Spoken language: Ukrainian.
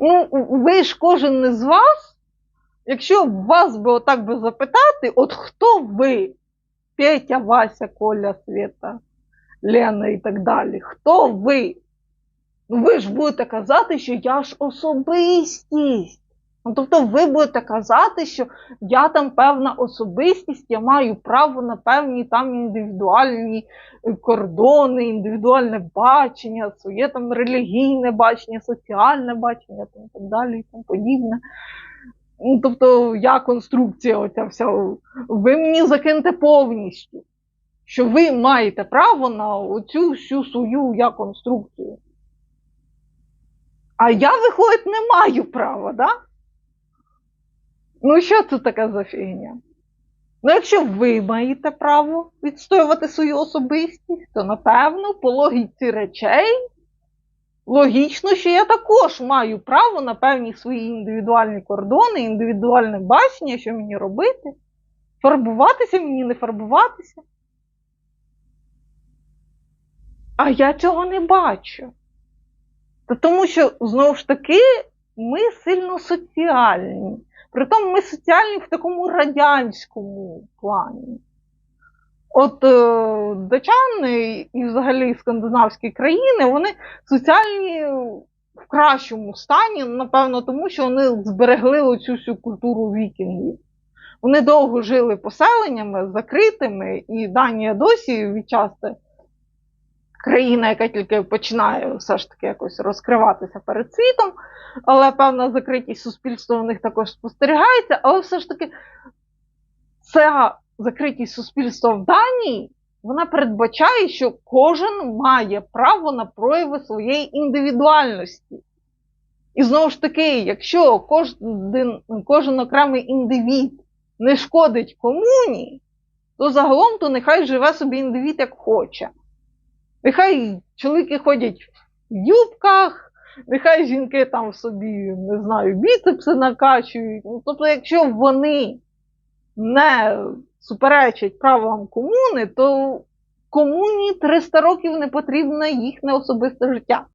Ну, ви ж кожен із вас, якщо вас би отак би запитати, от хто ви? Петя, Вася, Коля, Света, Лена і так далі. Хто ви? Ну, ви ж будете казати, що я ж особистість. Ну, тобто ви будете казати, що я там певна особистість, я маю право на певні там індивідуальні е, кордони, індивідуальне бачення, своє там релігійне бачення, соціальне бачення там, так далі і тому подібне. Ну, тобто, я конструкція оця вся. Ви мені закиньте повністю, що ви маєте право на оцю всю свою я конструкцію. А я, виходить, не маю права, да? Ну, що це таке за фігня? Ну, якщо ви маєте право відстоювати свою особистість, то напевно, по логіці речей, логічно, що я також маю право на певні свої індивідуальні кордони, індивідуальне бачення, що мені робити, фарбуватися мені, не фарбуватися. А я цього не бачу. Та тому що, знову ж таки, ми сильно соціальні. Притом ми соціальні в такому радянському плані. От е, датчани і взагалі скандинавські країни, вони соціальні в кращому стані, напевно, тому що вони зберегли оцю всю культуру вікінгів. Вони довго жили поселеннями закритими, і Данія досі відчасти країна, яка тільки починає все ж таки якось розкриватися перед світом, але певна закритість суспільства у них також спостерігається. Але все ж таки, ця закритість суспільства в Данії вона передбачає, що кожен має право на прояви своєї індивідуальності. І знову ж таки, якщо кожен, кожен окремий індивід не шкодить комуні, то загалом то нехай живе собі індивід як хоче. Нехай чоловіки ходять в юбках, нехай жінки там собі, не знаю, біцепси накачують. Ну, тобто, якщо вони не суперечать правилам комуни, то комуні 300 років не потрібно їхнє особисте життя.